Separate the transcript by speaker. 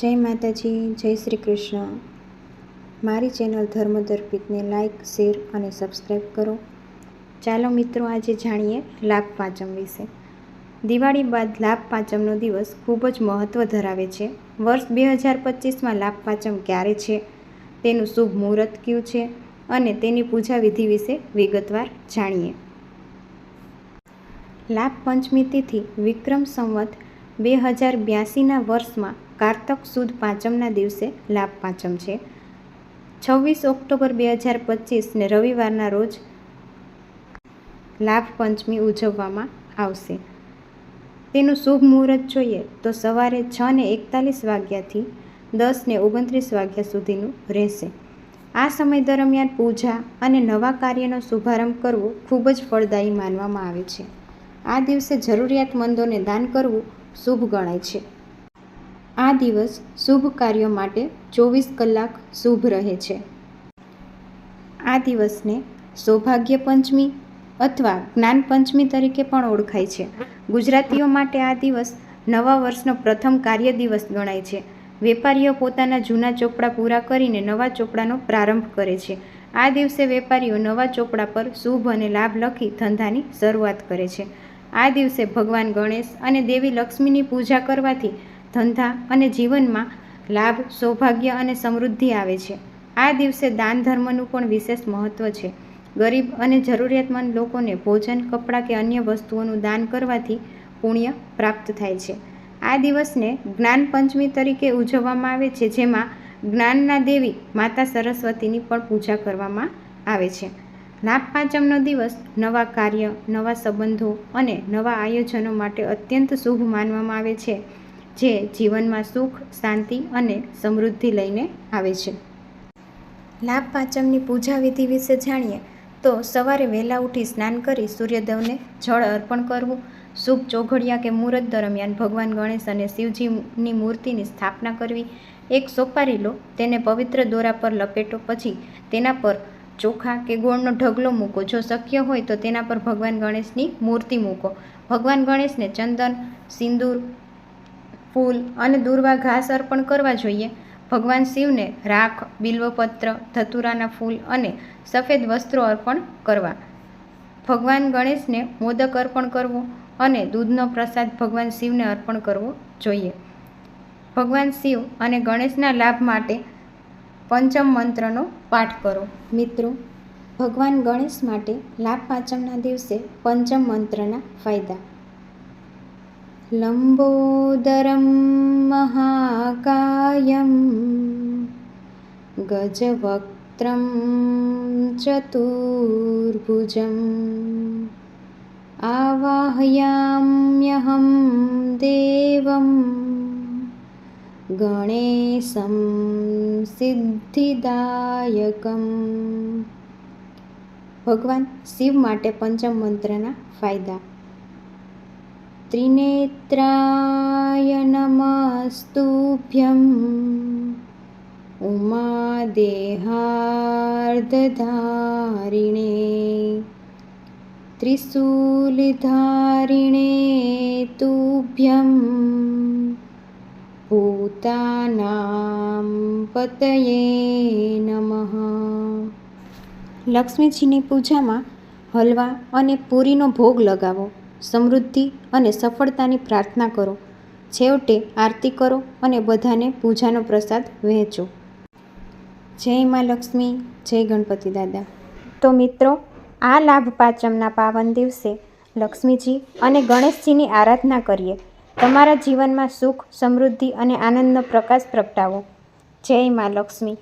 Speaker 1: જય માતાજી, જય શ્રી કૃષ્ણ. મારી ચેનલ ધર્મદર્પિતને લાઇક શેર અને સબસ્ક્રાઈબ કરો. ચાલો મિત્રો, આજે જાણીએ લાભ પાંચમ વિશે. દિવાળી બાદ લાભ પાંચમનો દિવસ ખૂબ જ મહત્ત્વ ધરાવે છે. વર્ષ બે હજાર પચીસમાં લાભ પાંચમ ક્યારે છે? તેનું શુભ મુહૂર્ત કયું છે? અને તેની પૂજા વિધિ વિશે વિગતવાર જાણીએ. લાભ પંચમી તિથિ વિક્રમ સંવત બે હજાર બ્યાસીના વર્ષમાં કારતક સુદ પાંચમના દિવસે લાભ પાંચમ છે. છવ્વીસ ઓક્ટોબર બે હજાર પચીસને રવિવારના રોજ લાભ પંચમી ઉજવવામાં આવશે. તેનું શુભ મુહૂર્ત જોઈએ તો સવારે છ ને એકતાલીસ વાગ્યાથી દસ ને ઓગણત્રીસ વાગ્યા સુધીનું રહેશે. આ સમય દરમિયાન પૂજા અને નવા કાર્યનો શુભારંભ કરવો ખૂબ જ ફળદાયી માનવામાં આવે છે. આ દિવસે જરૂરિયાતમંદોને દાન કરવું શુભ ગણાય છે. આ દિવસ શુભ કાર્યો માટે ચોવીસ કલાક શુભ રહે છે. આ દિવસને સૌભાગ્ય પંચમી અથવા જ્ઞાન પંચમી તરીકે પણ ઓળખાય છે. ગુજરાતીઓ માટે આ દિવસ નવા વર્ષનો પ્રથમ કાર્ય દિવસ ગણાય છે. વેપારીઓ પોતાના જૂના ચોપડા પૂરા કરીને નવા ચોપડાનો પ્રારંભ કરે છે. આ દિવસે વેપારીઓ નવા ચોપડા પર શુભ અને લાભ લખી ધંધાની શરૂઆત કરે છે. આ દિવસે ભગવાન ગણેશ અને દેવી લક્ષ્મીની પૂજા કરવાથી ધંધા અને જીવનમાં લાભ, સૌભાગ્ય અને સમૃદ્ધિ આવે છે. આ દિવસે દાન ધર્મનું પણ વિશેષ મહત્ત્વ છે. ગરીબ અને જરૂરિયાતમંદ લોકોને ભોજન, કપડાં કે અન્ય વસ્તુઓનું દાન કરવાથી પુણ્ય પ્રાપ્ત થાય છે. આ દિવસને જ્ઞાન પંચમી તરીકે ઉજવવામાં આવે છે, જેમાં જ્ઞાનના દેવી માતા સરસ્વતીની પણ પૂજા કરવામાં આવે છે. લાભ પાંચમનો દિવસ નવા કાર્ય, નવા સંબંધો અને નવા આયોજનો માટે અત્યંત શુભ માનવામાં આવે છે. જે જીવનમાં સુખ, શાંતિ અને સમૃદ્ધિ લઈને આવે છે. લાભ પાંચમની પૂજા વિધિ વિશે જાણીએ તો સવારે વહેલા ઉઠી સ્નાન કરી સૂર્યદેવને જળ અર્પણ કરવું, શુભ ચોઘડિયા કે મુહૂર્ત દરમિયાન ભગવાન ગણેશ અને શિવજીની મૂર્તિની સ્થાપના કરવી, એક સોપારી લો, તેને પવિત્ર દોરા પર લપેટો, પછી તેના પર ચોખા કે ગોળનો ઢગલો મૂકો. જો શક્ય હોય તો તેના પર ભગવાન ગણેશની મૂર્તિ મૂકો. ભગવાન ગણેશને ચંદન, સિંદૂર ફૂલ અને દૂર્વા ઘાસ અર્પણ કરવા જોઈએ. ભગવાન શિવને રાખ, બિલ્વપત્ર, ધતુરાના ફૂલ અને સફેદ વસ્ત્રો અર્પણ કરવા. ભગવાન ગણેશને મોદક અર્પણ કરવો અને દૂધનો પ્રસાદ ભગવાન શિવને અર્પણ કરવો જોઈએ. ભગવાન શિવ અને ગણેશના લાભ માટે પંચમ મંત્રનો પાઠ કરો. મિત્રો, ભગવાન ગણેશ માટે લાભ પાંચમના દિવસે પંચમ મંત્રના ફાયદા. લંબોદરમ महाकायं गजवक्त्रं ચતુર્ભુજમ આવાહયામ્યહં દેવમ गणेशं સિદ્ધિદાયકમ ભગવાન શિવ માટે પંચમ મંત્રના ફાયદા ત્રિનેત્રાય नमस्तुभ्यम्। ઉમાદેહાર્ધધારિણે त्रिशूलधारिणे તુભ્યમ ભૂતાનામ પતયે નમઃ લક્ષ્મીજીની પૂજામાં હલવા અને પૂરીનો ભોગ લગાવો। સમૃદ્ધિ અને સફળતાની પ્રાર્થના કરો. છેવટે આરતી કરો અને બધાને પૂજાનો પ્રસાદ વહેંચો. જય મા લક્ષ્મી, જય ગણપતિ દાદા. તો મિત્રો, આ લાભ પાંચમના પાવન દિવસે લક્ષ્મીજી અને ગણેશજીની આરાધના કરીએ. તમારા જીવનમાં સુખ, સમૃદ્ધિ અને આનંદનો પ્રકાશ પ્રગટાવો. જય મા લક્ષ્મી.